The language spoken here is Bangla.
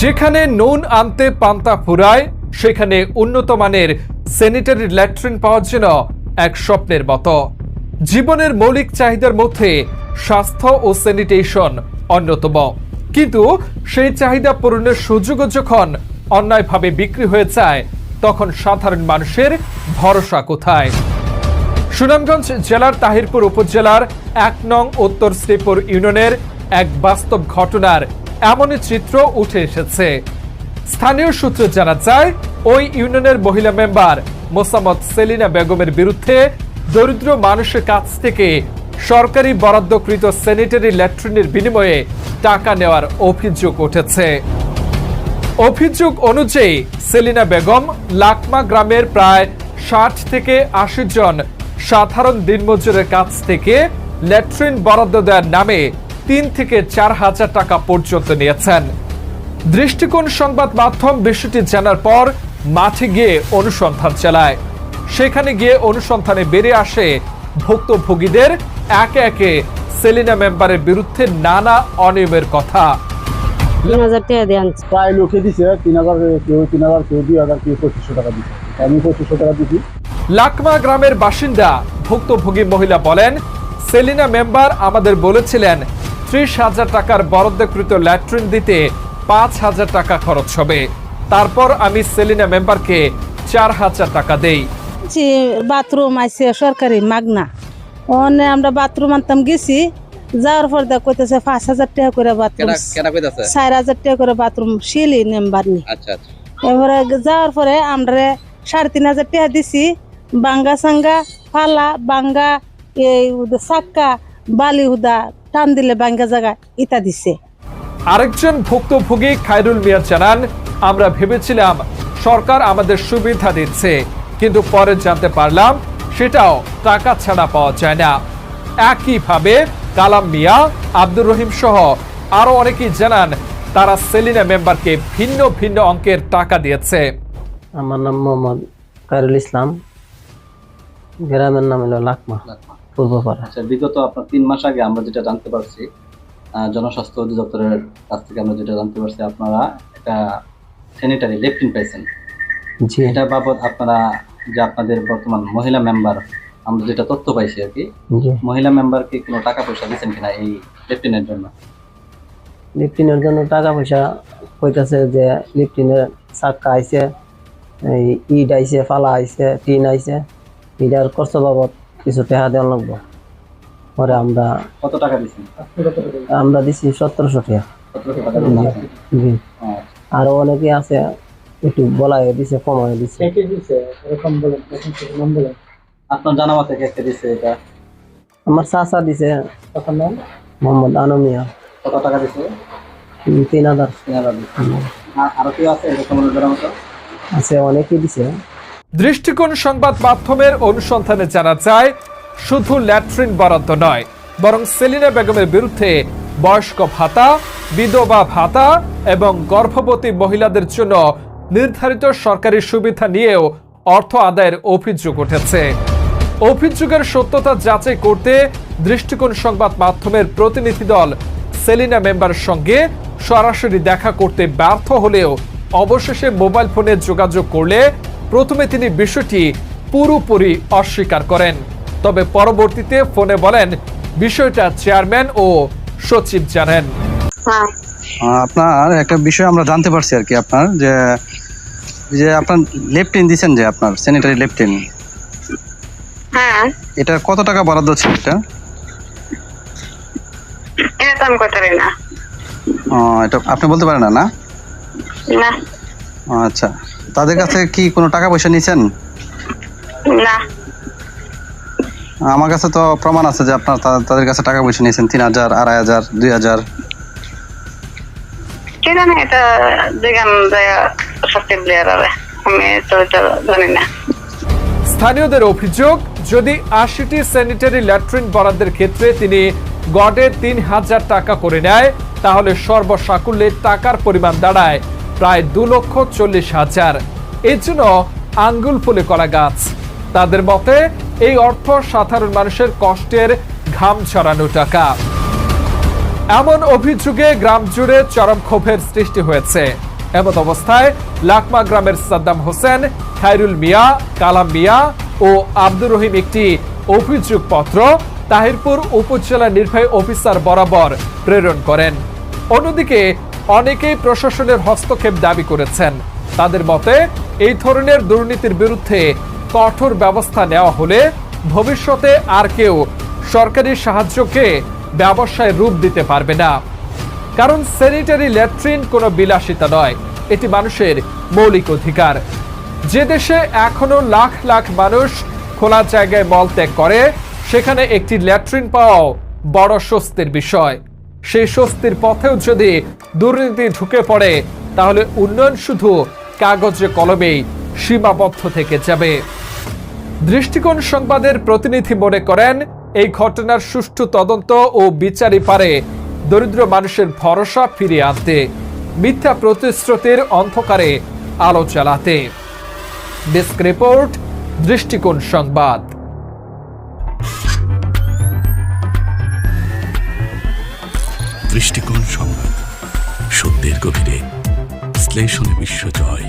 যেখানে নুন আনতে পান্তা ফুরায়, সেখানে উন্নত মানের স্যানিটারি ল্যাট্রিন পাওয়ার জন্য এক স্বপ্নের মতো। জীবনের মৌলিক চাহিদার মধ্যে স্বাস্থ্য ও স্যানিটেশন অন্যতম। কিন্তু সেই চাহিদা পূরণের সুযোগও যখন অন্যায়ভাবে বিক্রি হয়ে যায়, তখন সাধারণ মানুষের ভরসা কোথায়? সুনামগঞ্জ জেলার তাহিরপুর উপজেলার এক নং উত্তর শ্রীপুর ইউনিয়নের এক বাস্তব ঘটনার এমনই চিত্র উঠে এসেছে। স্থানীয় সূত্রে জানা যায়, ওই ইউনিয়নের মহিলা মেম্বার মোসাম্মদ সেলিনা বেগমের বিরুদ্ধে দরিদ্র মানুষের কাছ থেকে সরকারি বরাদ্দকৃত স্যানিটারি ল্যাট্রিনের বিনিময়ে টাকা নেওয়ার অভিযোগ উঠেছে। অভিযোগ অনুযায়ী, সেলিনা বেগম লাকমা গ্রামের প্রায় ষাট থেকে আশি জন সাধারণ দিনমজুরের কাছ থেকে ল্যাট্রিন বরাদ্দ দেওয়ার নামে তিন থেকে চার হাজার টাকা পর্যন্ত নিয়েছেন। দৃষ্টিকোণ সংবাদ মাধ্যম বিষয়টি জানার পর মাঠে গিয়ে অনুসন্ধান চালায়। সেখানে গিয়ে অনুসন্ধানে বেরিয়ে আসে ভুক্তভোগীদের একে একে সেলিনা মেম্বারের বিরুদ্ধে নানা অনিয়মের কথা। তিন হাজার টাকা দিয়ে আনছি। প্রায় লোকে দিছে তিন হাজার কেউ তিন হাজার কেউ দুই হাজার কেউ পঁচিশশো টাকা দিচ্ছে আমি পঁচিশশো টাকা দিচ্ছি লাকমা গ্রামের বাসিন্দা ভুক্তভোগী মহিলা বলেন সেলিনা মেম্বার আমাদের বলেছিলেন ত্রিশ হাজার টাকার বরাদ্দকৃত ল্যাট্রিন দিতে পাঁচ হাজার টাকা খরচ হবে। তারপর আমি সেলিনা মেম্বারকে চার হাজার টাকা দেই। যে বাথরুম আছে সরকারি মাগনা। ওখানে আমরা বাথরুম আনতাম গেছি। যাওয়ার পর দেখ কইতেছে পাঁচ হাজার টাকা করে বাথরুম। কেনা কেনা কইতাছে? চার হাজার টাকা করে বাথরুম সিলি নেম্বার নি। আচ্ছা আচ্ছা। এবারে যাওয়ার পরে আমরা সাড়ে তিন হাজার টাকা দিছি। বাঙ্গা সাঙ্গা ফালা বাঙ্গা এই সাক্কা বালি হুদা টান দিলে বাঙ্গা জায়গা ইটা দিছে। আরেকজন ভুক্তভোগী খায়রুল মিয়া জানান আমরা ভেবেছিলাম সরকার আমাদের সুবিধা দিচ্ছে কিন্তু পরে জানতে পারলাম সেটাও টাকা ছাড়া পাওয়া যায় না। একইভাবে কালাম মিয়া আব্দুর রহিম সহ আরও অনেকেই জানান তারা সেলিনা মেম্বারকে ভিন্ন ভিন্ন অঙ্কের টাকা দিয়েছে। আমার নাম মোহাম্মদ কারুল ইসলাম। গ্রামের নাম হলো লাকমা। পূর্বপাড়া আচ্ছা বিগত আপনার তিন মাস আগে আমরা যেটা জানতে পারছি জনস্বাস্থ্য অধিদপ্তরের কাছ থেকে আমরা যেটা জানতে পারছি আপনারা একটা স্যানিটারি লেফটিন পাইছেন। জি। এটা বাবদ আপনারা যে আপনাদের বর্তমান মহিলা মেম্বার আমরা যেটা তথ্য পাইছি আর কি মহিলা মেম্বারকে কোনো টাকা পয়সা দিয়েছেন কিনা এই লেফটিনের জন্য? লিফটিনের জন্য টাকা পয়সা কইতাছে যে লিফটিনের চাক্কা আইছে এই ইট আইছে ফালা আইছে টিন আইছে ইটার খরচ বাবদ কিছু টাকা দেওয়া লাগবো। পরে আমরা কত টাকা দিছি আমরা দিছি সতেরোশো টাকা। জি। আরও অনেকে আছে একটু বলাই দিছে কমাই দিছে। আপনার জানা মতে কে কে দিচ্ছে এটা? আমার চাচা দিছে। মোহাম্মদ আনমিয়া। কত টাকা দিছে? তিন হাজার। তিন হাজার আর- কেউ আছে এরকম আছে অনেকেই দিছে। দৃষ্টিকোণ সংবাদ মাধ্যমের অনুসন্ধানে জানা যায়, শুধু ল্যাট্রিন বরাদ্দ নয়, বরং সেলিনা বেগমের বিরুদ্ধে বয়স্ক ভাতা, বিধবা ভাতা এবং গর্ভবতী মহিলাদের জন্য নির্ধারিত সরকারি সুবিধা নিয়েও অর্থ আদায়ের অভিযোগ উঠেছে। অভিযোগের সত্যতা যাচাই করতে দৃষ্টিকোণ সংবাদ মাধ্যমের প্রতিনিধি দল সেলিনা মেম্বারের সঙ্গে সরাসরি দেখা করতে ব্যর্থ হলেও অবশেষে মোবাইল ফোনে যোগাযোগ করলে প্রথমে তিনি বিষয়টি পুরোপুরি অস্বীকার করেন। তবে পরবর্তীতে ফোনে বলেন বিষয়টা চেয়ারম্যান ও সচিব জানেন। হ্যাঁ। আহ, আপনার একটা বিষয় আমরা জানতে পারছি আর কি আপনার যে যে আপনার লেফটিন দিছেন যে আপনার স্যানিটারি লেফটিন হ্যাঁ। এটা কত টাকা বরাদ্দ ছিল এটা? এটা আমি করতে পারি না? এটা আপনি বলতে পারেন না না? না। আচ্ছা। তাদের কাছে কি কোনো টাকা পয়সা নিয়েছেন? না। আমার কাছে তো প্রমাণ আছে যে আপনার তাদের কাছে টাকা পয়সা নিয়েছেন তিন হাজার আড়াই হাজার দুই হাজার। কি জানি এটা যেখান সত্যি প্লেয়ার হবে আমি তো জানি না। স্থানীয়দের অভিযোগ যদি আশিটি স্যানিটারি ল্যাট্রিন বরাদ্দের ক্ষেত্রে তিনি গড়ে তিন হাজার টাকা করে নেয় তাহলে সর্বসাকুল্যে টাকার পরিমাণ দাঁড়ায় প্রায় দু লক্ষ চল্লিশ হাজার। এর জন্য আঙ্গুল ফুলে করা গাছ। তাদের মতে, এই অর্থ সাধারণ মানুষের কষ্টের ঘাম ছড়ানো টাকা। এমন অভিযোগে গ্রাম জুড়ে চরম ক্ষোভের সৃষ্টি হয়েছে। এমত অবস্থায় লাকমা গ্রামের সাদ্দাম হোসেন, খায়রুল মিয়া, কালাম মিয়া ও আব্দুর রহিম একটি অভিযোগ পত্র তাহিরপুর উপজেলা নির্বাহী অফিসার বরাবর প্রেরণ করেন। অন্যদিকে অনেকেই প্রশাসনের হস্তক্ষেপ দাবি করেছেন। তাদের মতে, এই ধরনের দুর্নীতির বিরুদ্ধে কঠোর ব্যবস্থা নেওয়া হলে ভবিষ্যতে আর কেউ সরকারি সাহায্যকে ব্যবসায় রূপ দিতে পারবে না। কারণ স্যানিটারি ল্যাট্রিন কোনো বিলাসিতা নয়, এটি মানুষের মৌলিক অধিকার। যে দেশে এখনও লাখ লাখ মানুষ খোলা জায়গায় মলত্যাগ করে, সেখানে একটি ল্যাট্রিন পাওয়াও বড় স্বস্তির বিষয়। সেই স্বস্তির পথেও যদি দুর্নীতি ঢুকে পড়ে, তাহলে উন্নয়ন শুধু কাগজে কলমেই সীমাবদ্ধ থেকে যাবে। দৃষ্টিকোণ সংবাদের প্রতিনিধি মনে করেন, এই ঘটনার সুষ্ঠু তদন্ত ও বিচারই পারে দরিদ্র মানুষের ভরসা ফিরিয়ে আনতে, মিথ্যা প্রতিশ্রুতির অন্ধকারে আলো চালাতে ডেস্ক রিপোর্ট, দৃষ্টিকোণ সংবাদ। দৃষ্টিকোণ সংবাদ। সত্যের গভীরে বিশ্লেষণে বিশ্বজয়